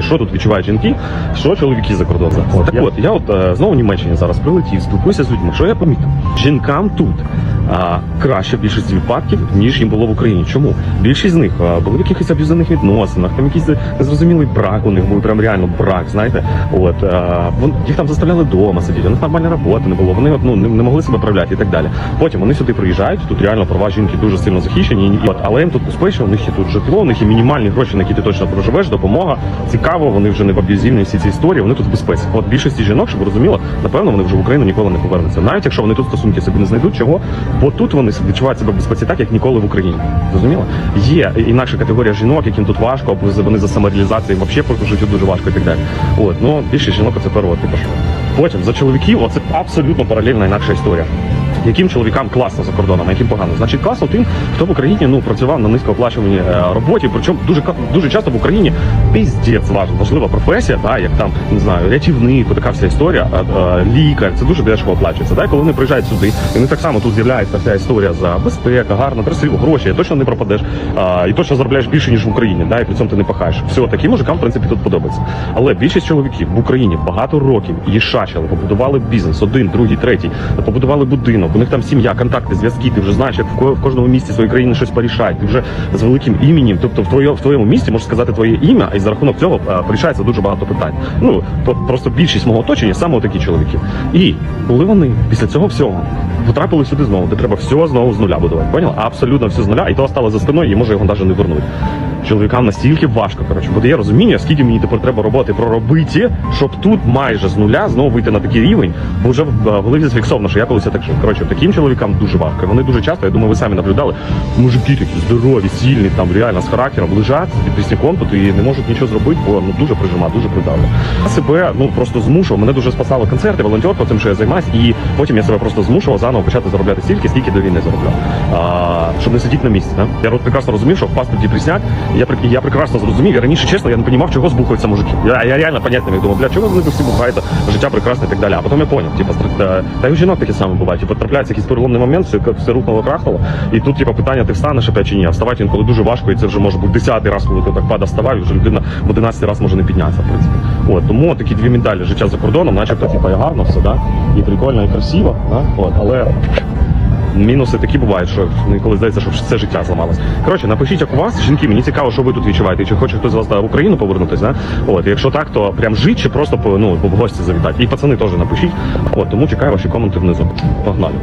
Що тут відчувають жінки, що чоловіки за кордон? От, так от, я от е, знову Німеччині зараз прилетів, спілкуюся з людьми. Що я помітив? Жінкам тут а, краще в більшості випадків, ніж їм було в Україні. Чому? Більшість з них а, були в якихось аб'юзивних відносинах, там якийсь незрозумілий брак у них був, прям реально брак, знаєте. От, а, вон, їх там заставляли вдома сидіти, у них нормальної роботи не було, вони ну, не, не могли себе проявляти і так далі. Потім вони сюди приїжджають, тут реально права жінки дуже сильно захищені, і, от, але їм тут безпечно, у них є тут житло, у них є мінімальні гроші, на які ти точно проживеш, допомога, цікаво, вони вже не в аб'юзивній всі ці історії, вони тут в безпеці. От більшості жінок, щоб ви розуміли, напевно, вони вже в Україну ніколи не повернуться. Навіть якщо вони тут стосунки собі не знайдуть, чого? Бо тут вони відчувають себе в безпеці так, як ніколи в Україні. Зрозуміло? Є інакша категорія жінок, яким тут важко, або вони за самореалізацією взагалі по життю дуже важко і так далі. От, ну більше жінок це перво типу. Потім за чоловіків, оце абсолютно паралельна інакша історія. Яким чоловікам класно за кордоном, а яким погано? Значить, класно тим, хто в Україні ну працював на низькооплачуваній е, роботі. Причому дуже дуже часто в Україні піздець важлива, професія, да, як там не знаю, рятівник, така вся історія, лікар. Це дуже дешево оплачується. Да, коли вони приїжджають сюди, і вони так само тут з'являється вся історія за безпека, гарно, красиво, гроші. Точно не пропадеш, а, і точно заробляєш більше ніж в Україні. Да, і при цьому ти не пахаєш. Все таким мужикам, в принципі, тут подобається. Але більшість чоловіків в Україні багато років їшачили, побудували бізнес, один, другий, третій, побудували будинок. У них там сім'я, контакти, зв'язки. Ти вже знаєш, як в ко- в кожному місті своєї країни щось порішають. Ти вже з великим іменем. Тобто в твоє в твоєму місті можеш сказати твоє ім'я, і за рахунок цього е, порішається дуже багато питань. Ну просто більшість мого оточення саме такі чоловіки. І коли вони після цього всього потрапили сюди знову, де треба все знову з нуля будувати. Поняла? Абсолютно все з нуля, і то стало за спиною, і може його навіть не вернуть. Чоловікам настільки важко, коротше, бо є розуміння, скільки мені тепер треба роботи проробити, щоб тут майже з нуля знову вийти на такий рівень, бо вже в в голові зафіксовано, що я колись так жив. Коротше, таким чоловікам дуже важко. Вони дуже часто, я думаю, ви самі наблюдали, мужики такі здорові, сильні, там реально з характером лежать під пісняком тут і не можуть нічого зробити, бо ну дуже прижима, дуже придавлює. Я себе ну просто змушував. Мене дуже спасали концерти, волонтерство, цим, що я займаюся, і потім я себе просто змушував заново почати заробляти стільки, скільки до війни заробляв. А, щоб не сидіти на місці. Да? Я от прекрасно розумів, що впасти в депресняк, я я прекрасно зрозумів. І раніше, чесно, я не розумів, чого збухаються мужики. Я, я реально понять не. Думав, бля, чого вони всі бухають, життя прекрасне і так далі. А потім я поняв, типу, та, та й у жінок таке саме буває. Типу, трапляється якийсь переломний момент, все, все рухнуло, крахнуло. І тут, типу, питання, ти встанеш опять чи ні. А вставати інколи дуже важко, і це вже може бути десятий раз, коли ти так падає, вставав, і вже людина в одинадцятий раз може не піднятися, в принципі. От, тому такі дві медалі життя за кордоном, начебто, типу, і гарно все, да? і прикольно, і красиво, да? От, але Мінуси такі бувають, що інколи здається, що все життя зламалось. Коротше, напишіть, як у вас, жінки, мені цікаво, що ви тут відчуваєте. Чи хоче хтось з вас в Україну повернутися? От, якщо так, то прям жить чи просто ну, в гості завітати. І пацани теж напишіть. От, тому чекаю ваші коменти внизу. Погнали.